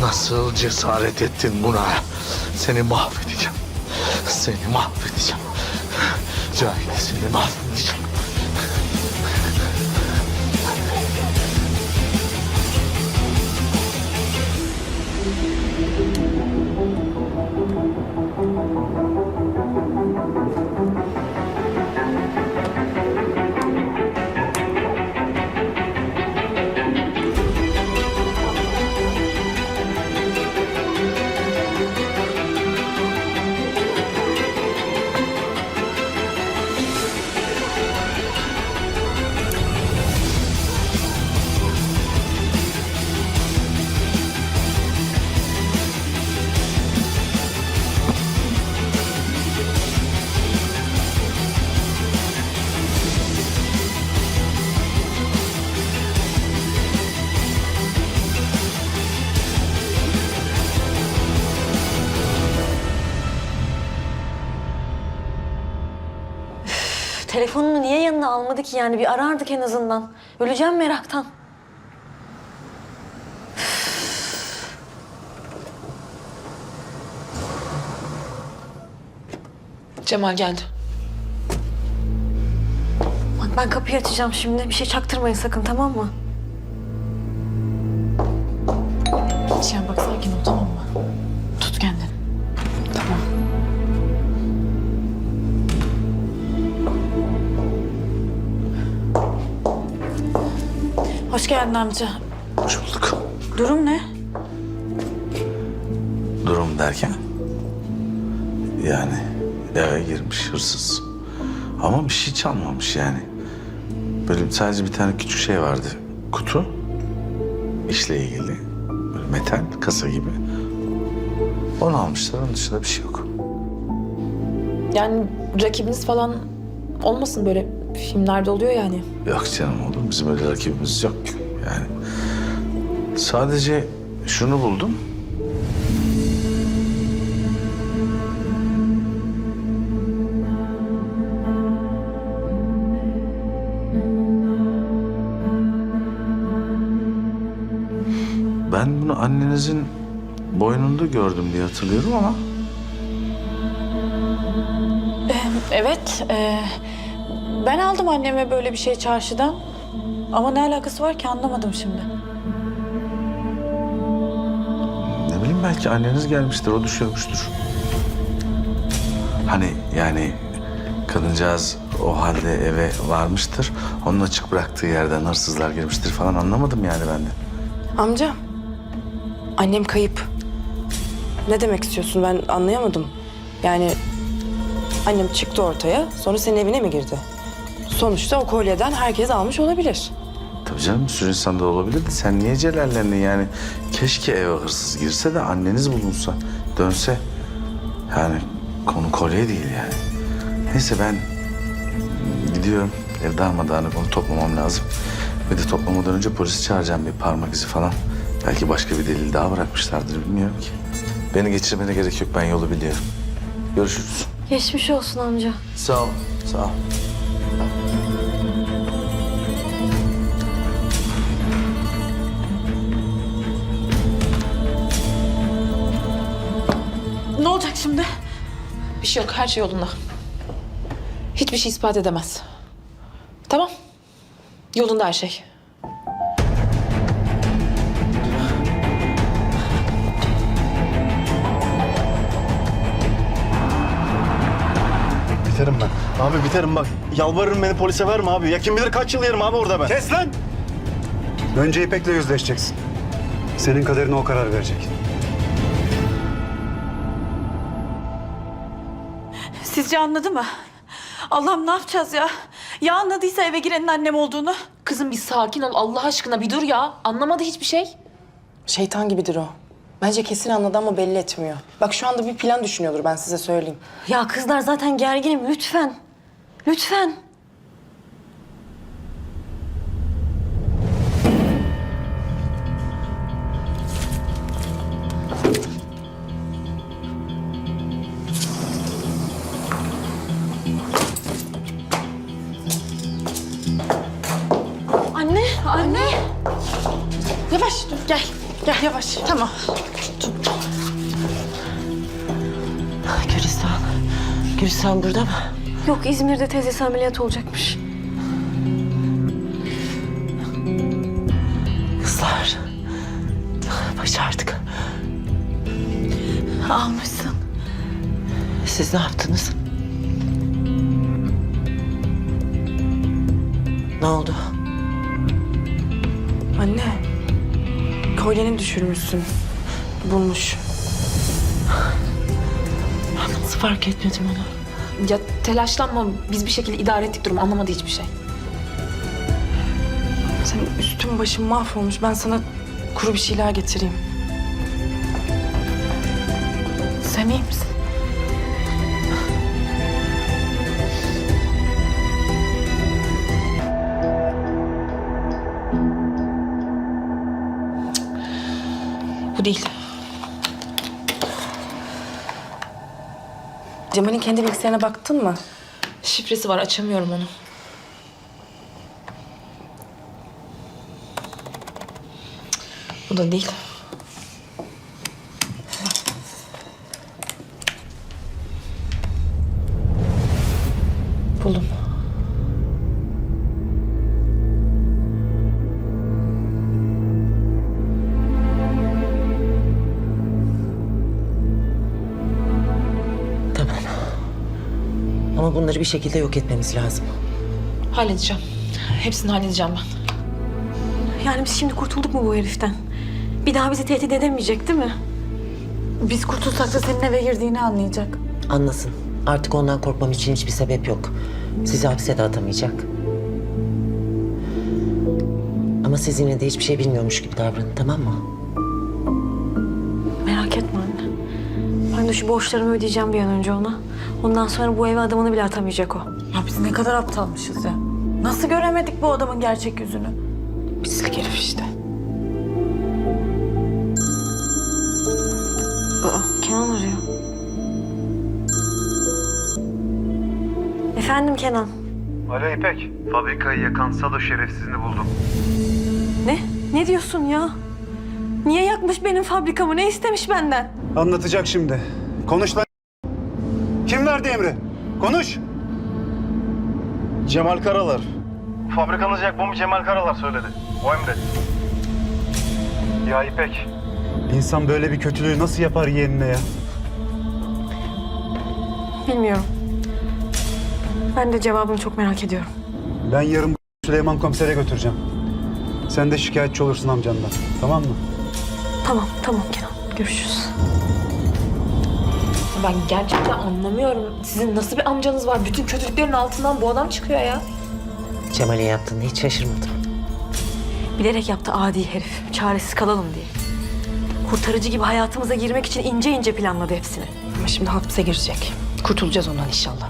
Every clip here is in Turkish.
Nasıl cesaret ettin? Buna? Seni mahvedeceğim. Seni mahvedeceğim. Cahide seni mahvedeceğim. Telefonunu niye yanına almadı ki yani? Bir arardık en azından. Öleceğim meraktan. Cemal geldi. Bak ben kapıyı açacağım şimdi. Bir şey çaktırmayın sakın tamam mı? Cihan bak sakin ol tamam mı? Hoş geldin amca. Hoş bulduk. Durum ne? Durum derken? Yani eve girmiş hırsız. Ama bir şey çalmamış yani. Böyle sadece bir tane küçük şey vardı. Kutu. işle ilgili. Böyle metal kasa gibi. Onu almışlar. Onun dışında bir şey yok. Yani rakibiniz falan olmasın böyle filmlerde oluyor yani. Yok canım oğlum. Bizim öyle rakibimiz yok. Yani sadece şunu buldum. Ben bunu annenizin boynunda gördüm diye hatırlıyorum ama Evet. e, ben aldım anneme böyle bir şey çarşıdan. Ama ne alakası var ki anlamadım şimdi. Ne bileyim belki anneniz gelmiştir, o düşürmüştür. Hani yani kadıncağız o halde eve varmıştır. Onun açık bıraktığı yerden hırsızlar girmiştir falan anlamadım yani ben de. Amca, annem kayıp. Ne demek istiyorsun ben anlayamadım. Yani annem çıktı ortaya sonra senin evine mi girdi? Sonuçta o kolyeden herkes almış olabilir. Tabii canım bir sürü insanda olabilir de sen niye celallendin yani? Keşke eve hırsız girse de anneniz bulunsa, dönse. Yani konu kolye değil yani. Neyse ben gidiyorum. Ev darmadağınık onu toplamam lazım. Bir de toplamadan önce polisi çağıracağım bir parmak izi falan. Belki başka bir delil daha bırakmışlardır bilmiyorum ki. Beni geçirmene gerek yok ben yolu biliyorum. Görüşürüz. Geçmiş olsun amca. Sağ ol. Sağ ol. Olacak şimdi? Bir şey yok, her şey yolunda. Hiçbir şey ispat edemez. Tamam. Yolunda her şey. Biterim ben. Abi biterim bak. Yalvarırım beni polise verme abi. Ya kim bilir kaç yıl yerim abi orada ben. Kes lan! Önce İpek'le yüzleşeceksin. Senin kaderine o karar verecek. Sizce anladı mı? Allah'ım ne yapacağız ya? Ya anladıysa eve girenin annem olduğunu? Kızım bir sakin ol Allah aşkına bir dur ya. Anlamadı hiçbir şey. Şeytan gibidir o. Bence kesin anladı ama belli etmiyor. Bak şu anda bir plan düşünüyordur ben size söyleyeyim. Ya kızlar zaten gerginim lütfen. Lütfen. Anne. Yavaş dur gel. Gel yavaş. Tamam. Gülistan. Gülistan burada mı? Yok İzmir'de teyzesi ameliyat olacakmış. Kızlar. Başardık. Almışsın. Siz ne yaptınız? Ne oldu? Anne, kolyeni düşürmüşsün. Bulmuş. Ben nasıl fark etmedim onu? Ya telaşlanma biz bir şekilde idare ettik durumu anlamadı hiçbir şey. Senin üstün başın mahvolmuş. Ben sana kuru bir şeyler getireyim. Sen iyi misin? Değil. Cemal'in kendi bilgisayarına baktın mı? Şifresi var açamıyorum onu. Bu da değil. Ama bunları bir şekilde yok etmemiz lazım. Halledeceğim. Hepsini halledeceğim ben. Yani biz şimdi kurtulduk mu bu heriften? Bir daha bizi tehdit edemeyecek değil mi? Biz kurtulsak da senin eve girdiğini anlayacak. Anlasın. Artık ondan korkmam için hiçbir sebep yok. Sizi hapse de atamayacak. Ama siz yine de hiçbir şey bilmiyormuş gibi davranın tamam mı? Merak etme anne. Ben de şu borçlarımı ödeyeceğim bir an önce ona. Ondan sonra bu eve adamını bile atamayacak o. Ya biz ne kadar aptalmışız ya. Nasıl göremedik bu adamın gerçek yüzünü? Pislik herif işte. Aa, Kenan arıyor. Efendim Kenan. Alo İpek. Fabrikayı yakan Sado şerefsizini buldum. Ne? Ne diyorsun ya? Niye yakmış benim fabrikamı? Ne istemiş benden? Anlatacak şimdi. Konuş lan. Kim verdi emri? Konuş. Cemal Karalar. Fabrikanızı yakmamı Cemal Karalar söyledi. O emretti. Ya İpek. İnsan böyle bir kötülüğü nasıl yapar yeğenine ya? Bilmiyorum. Ben de cevabını çok merak ediyorum. Ben yarın bu Süleyman komisere götüreceğim. Sen de şikayetçi olursun amcandan. Tamam mı? Tamam, tamam Kenan. Görüşürüz. Ben gerçekten anlamıyorum. Sizin nasıl bir amcanız var? Bütün kötülüklerin altından bu adam çıkıyor ya. Cemal'in yaptığını hiç şaşırmadım. Bilerek yaptı adi herif. Çaresiz kalalım diye. Kurtarıcı gibi hayatımıza girmek için ince ince planladı hepsini. Ama şimdi hapse girecek. Kurtulacağız ondan inşallah.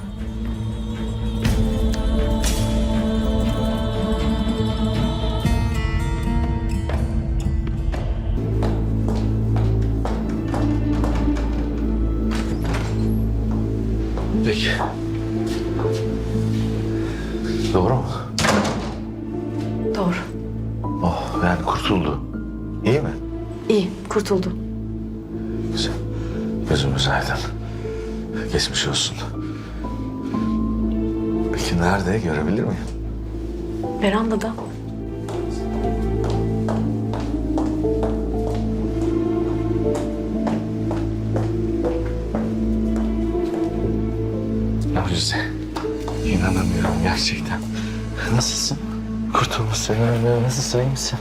Mucize. İnanamıyorum gerçekten. Nasılsın? Kurtulmuşsun. Nasılsın? iyi misin?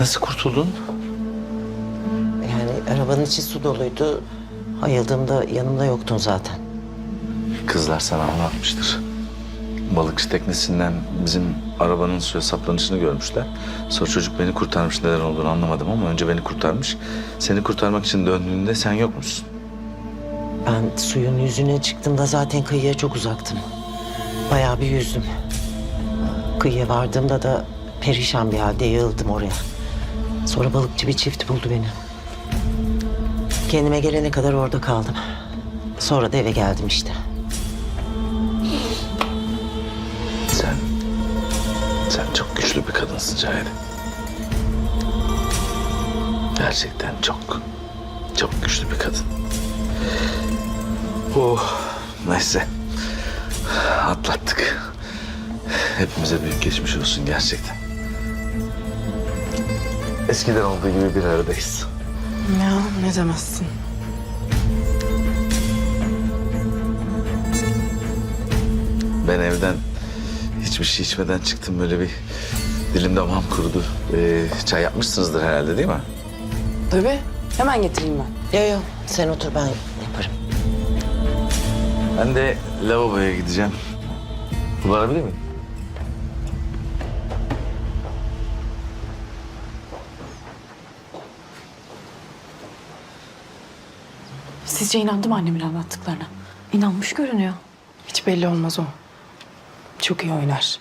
Nasıl kurtuldun? Yani arabanın içi su doluydu. Ayıldığımda yanımda yoktun zaten. Kızlar sana anlatmıştır. Balıkçı teknesinden bizim arabanın suya saplanışını görmüşler. Sonra çocuk beni kurtarmış neden olduğunu anlamadım ama önce beni kurtarmış. Seni kurtarmak için döndüğünde sen yokmuşsun. Ben suyun yüzüne çıktığımda zaten kıyıya çok uzaktım. Bayağı bir yüzdüm. Kıyıya vardığımda da perişan bir halde yığıldım oraya. Sonra balıkçı bir çift buldu beni. Kendime gelene kadar orada kaldım. Sonra da eve geldim işte. Sen, sen çok güçlü bir kadınsın Cahide. Gerçekten çok, çok güçlü bir kadın. Oh, neyse. Atlattık. Hepimize büyük geçmiş olsun gerçekten. Eskiden olduğu gibi bir aradayız. Ya ne demezsin. Ben evden hiçbir şey içmeden çıktım böyle bir dilim damağım kurudu. Ee, çay yapmışsınızdır herhalde değil mi? Tabii. Hemen getireyim ben. Yo yo sen otur ben. Ben de lavaboya gideceğim. Kullanabilir miyim? Sizce inandı mı annemin anlattıklarına? İnanmış görünüyor. Hiç belli olmaz o. Çok iyi oynar.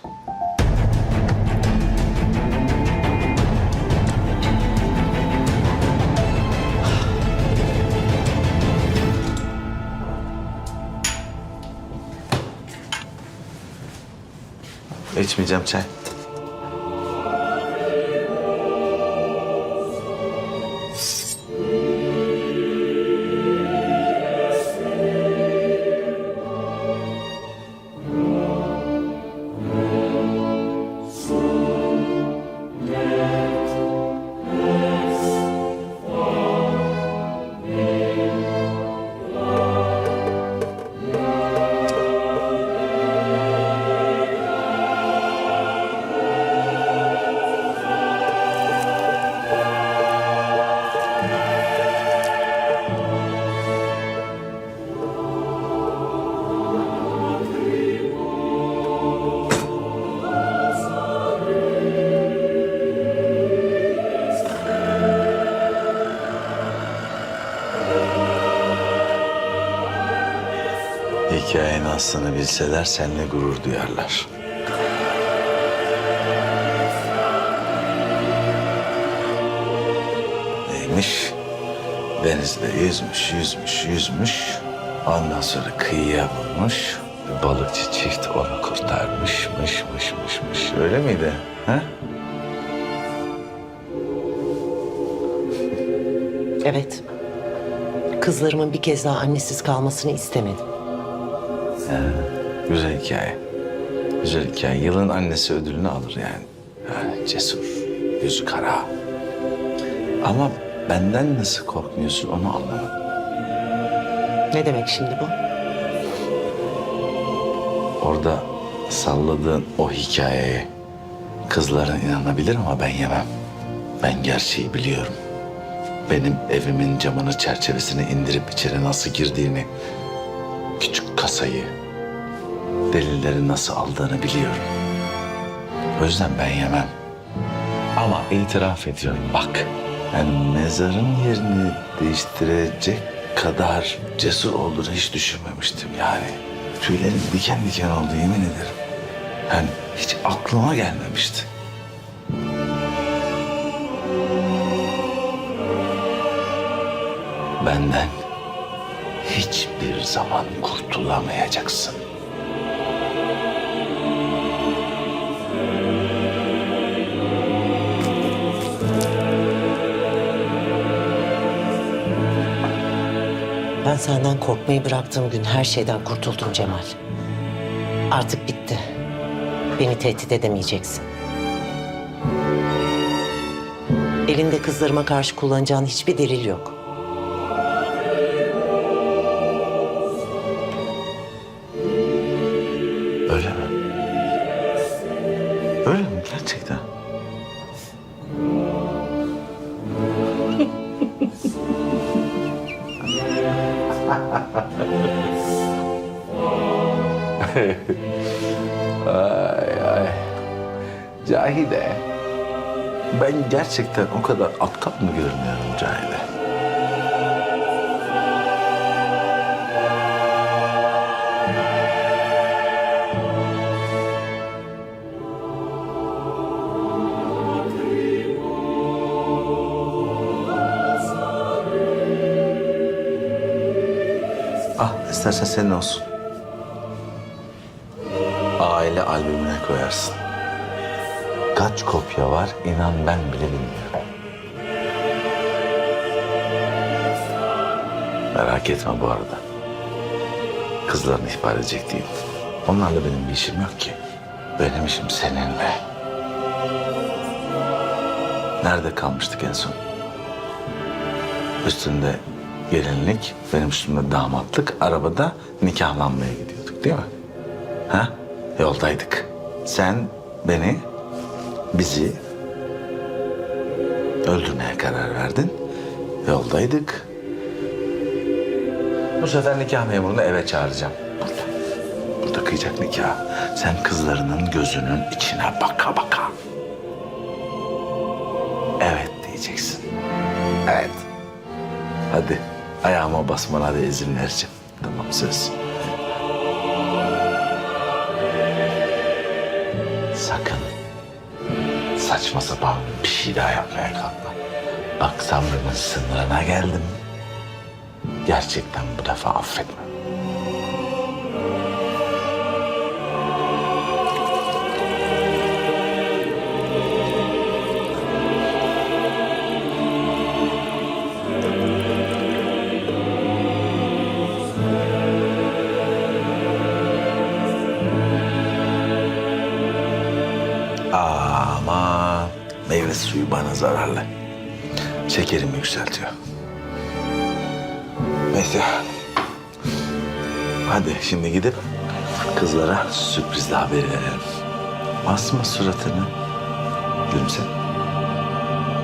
İçmeyeceğim çay. Aslını bilseler seninle gurur duyarlar. Neymiş? Denizde yüzmüş, yüzmüş, yüzmüş. Ondan sonra kıyıya vurmuş. Bir balıkçı çift onu kurtarmış, mış, mış, mış, mış. Öyle miydi? Ha? Evet. Kızlarımın bir kez daha annesiz kalmasını istemedim. Güzel hikaye. Güzel hikaye. Yılın annesi ödülünü alır yani. Yani cesur, yüzü kara. Ama benden nasıl korkmuyorsun onu anlamadım. Ne demek şimdi bu? Orada salladığın o hikayeye kızların inanabilir ama ben yemem. Ben gerçeği biliyorum. Benim evimin camını çerçevesini indirip içeri nasıl girdiğini, küçük kasayı, delilleri nasıl aldığını biliyorum. O yüzden ben yemem. Ama itiraf ediyorum bak. Yani mezarın yerini değiştirecek kadar cesur olduğunu hiç düşünmemiştim yani. Tüylerim diken diken oldu yemin ederim. Yani hiç aklıma gelmemişti. Benden hiçbir zaman kurtulamayacaksın. Ben senden korkmayı bıraktığım gün her şeyden kurtuldum Cemal. Artık bitti. Beni tehdit edemeyeceksin. Elinde kızlarıma karşı kullanacağın hiçbir delil yok. Öyle mi? Öyle mi gerçekten? Cahide. Ben gerçekten o kadar aptal mı görünüyorum Cahide? Ah istersen senin olsun. Aile albümüne koyarsın. Kaç kopya var inan ben bile bilmiyorum. Merak etme bu arada. Kızlarını ihbar edecek değilim. Onlarla benim bir işim yok ki. Benim işim seninle. Nerede kalmıştık en son? Üstünde gelinlik, benim üstümde damatlık, arabada nikahlanmaya gidiyorduk değil mi? Ha? Yoldaydık. Sen beni, bizi öldürmeye karar verdin. Yoldaydık. Bu sefer nikah memurunu eve çağıracağım. Burada. Burada kıyacak nikah. Sen kızlarının gözünün içine baka baka. Evet diyeceksin. Evet. Hadi ayağıma basmana da izin vereceğim. Tamam söz. Saçma sapan bir şey daha yapmaya kalkma. Bak sabrımın sınırına geldim. Gerçekten bu defa affetmem. Ama meyve suyu bana zararlı. Şekerimi yükseltiyor. Neyse. Hadi şimdi gidip kızlara sürprizli haberi verelim. Asma suratını. Gülümse.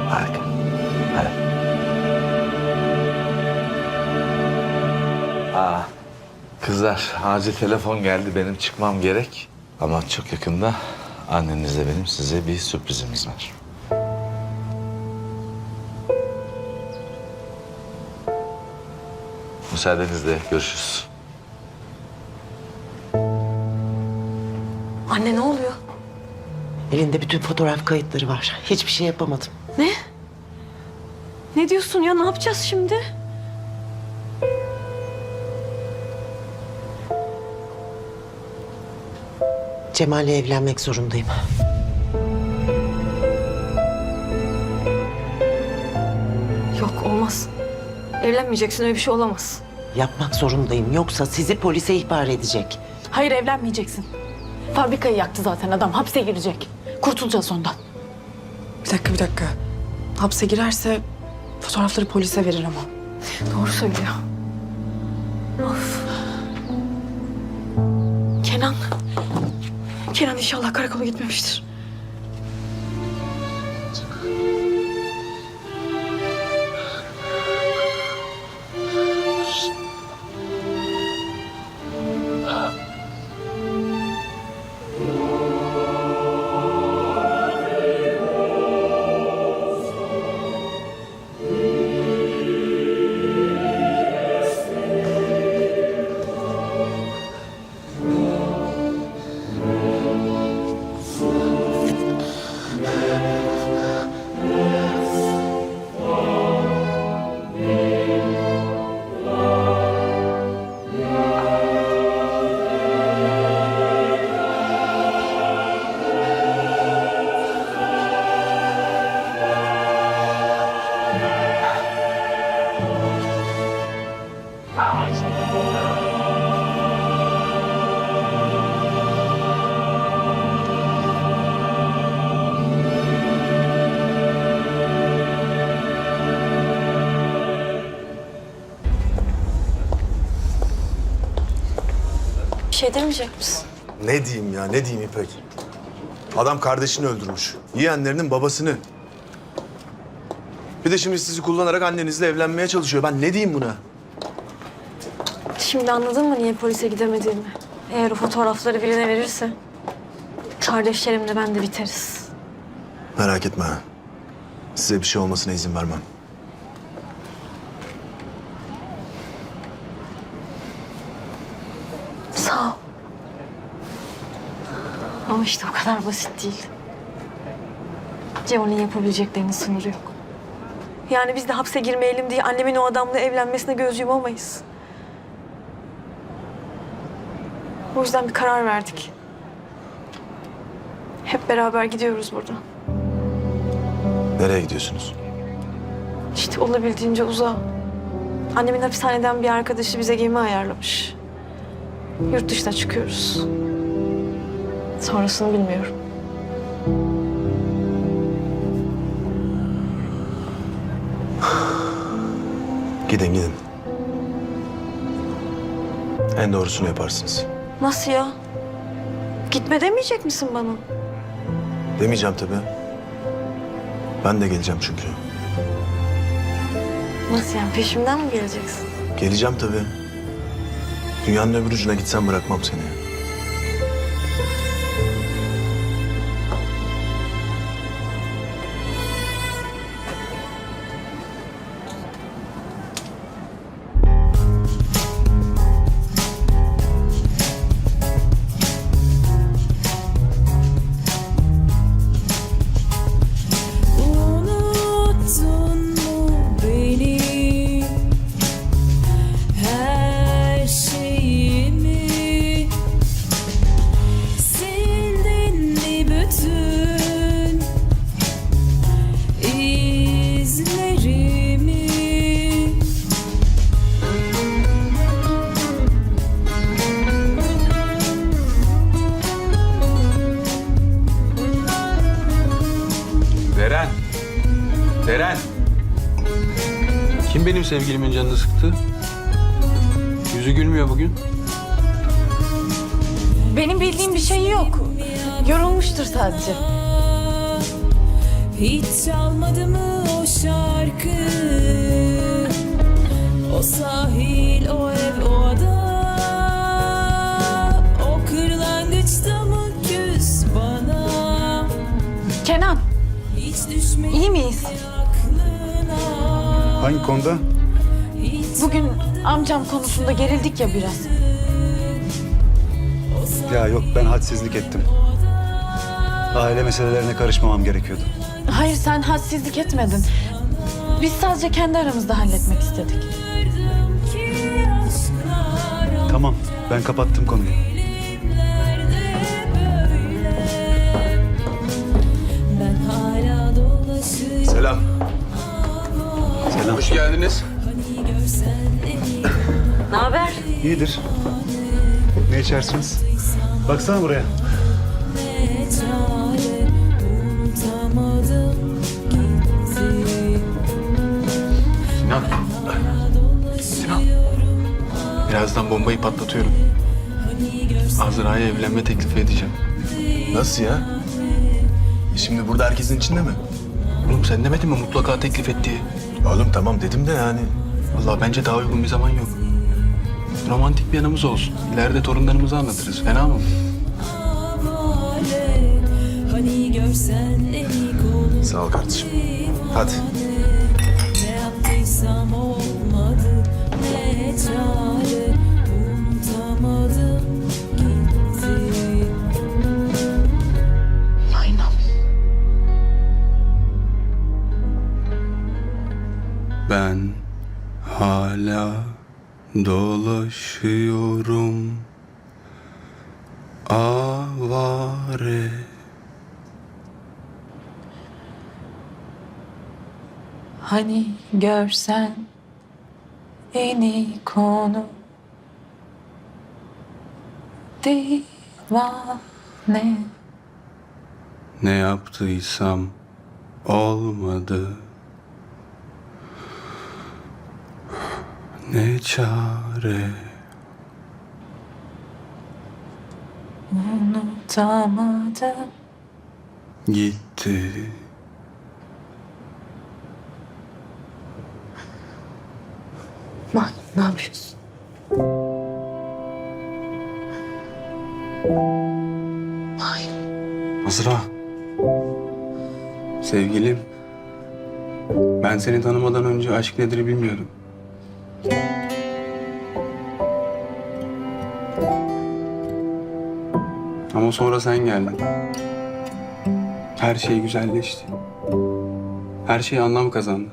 Harika. Hadi. Aa, kızlar acil telefon geldi. Benim çıkmam gerek. Ama çok yakında annenizle benim size bir sürprizimiz var. Müsaadenizle görüşürüz. Anne ne oluyor? Elinde bütün fotoğraf kayıtları var. Hiçbir şey yapamadım. Ne? Ne diyorsun ya? Ne yapacağız şimdi? Cemal'le evlenmek zorundayım. Yok olmaz. Evlenmeyeceksin öyle bir şey olamaz. Yapmak zorundayım. Yoksa sizi polise ihbar edecek. Hayır evlenmeyeceksin. Fabrikayı yaktı zaten adam. Hapse girecek. Kurtulacağız ondan. Bir dakika bir dakika. Hapse girerse fotoğrafları polise verir ama. Doğru söylüyor. İnşallah karakola gitmemiştir. Şey demeyecek misin? Ne diyeyim ya, ne diyeyim İpek? Adam kardeşini öldürmüş. Yeğenlerinin babasını. Bir de şimdi sizi kullanarak annenizle evlenmeye çalışıyor. Ben ne diyeyim buna? Şimdi anladın mı niye polise gidemediğimi? Eğer o fotoğrafları birine verirse... ...kardeşlerimle ben de biteriz. Merak etme. Size bir şey olmasına izin vermem. Sağ ol. Ama işte o kadar basit değil. Cemal'in yapabileceklerinin sınırı yok. Yani biz de hapse girmeyelim diye annemin o adamla evlenmesine göz yumamayız. O yüzden bir karar verdik. Hep beraber gidiyoruz burada. Nereye gidiyorsunuz? İşte olabildiğince uzağa. Annemin hapishaneden bir arkadaşı bize gemi ayarlamış. Yurt dışına çıkıyoruz. Sonrasını bilmiyorum. Gidin gidin. En doğrusunu yaparsınız. Nasıl ya? Gitme demeyecek misin bana? Demeyeceğim tabii. Ben de geleceğim çünkü. Nasıl yani peşimden mi geleceksin? Geleceğim tabii. Dünyanın öbür ucuna gitsem bırakmam seni. Deren. Kim benim sevgilimin canını sıktı? Yüzü gülmüyor bugün. Benim bildiğim bir şey yok. Yorulmuştur sadece. Hiç çalmadı mı o şarkı O sahil, o ev, o ada O kırlangıçta mı küs bana Kenan, Hiç iyi miyiz? Hangi konuda? Bugün amcam konusunda gerildik ya biraz. Ya yok ben hadsizlik ettim. Aile meselelerine karışmamam gerekiyordu. Hayır sen hadsizlik etmedin. Biz sadece kendi aramızda halletmek istedik. Tamam ben kapattım konuyu. Selam. Selam. Hoş geldiniz. Ne haber? İyidir. Ne içersiniz? Baksana buraya. Sinan. Sinan. Birazdan bombayı patlatıyorum. Azra'ya evlenme teklifi edeceğim. Nasıl ya? E Şimdi burada herkesin içinde mi? Oğlum sen demedin mi mutlaka teklif et diye? Oğlum tamam dedim de yani. Vallahi bence daha uygun bir zaman yok. Romantik bir yanımız olsun. İleride torunlarımıza anlatırız. Fena mı? Sağ ol kardeşim. Hadi. Ne yaptıysam olmadı Ne çare Ben hala dolaşıyorum avare. Hani görsen en iyi konu divane. Ne yaptıysam olmadı. Ne çare. Unutamadım. Gitti. Bak ne yapıyorsun? Azra. Sevgilim. Ben seni tanımadan önce aşk nedir bilmiyordum. Ama sonra sen geldin. Her şey güzelleşti. Her şey anlam kazandı.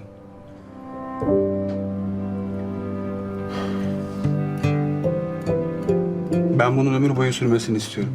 Ben bunun ömür boyu sürmesini istiyorum.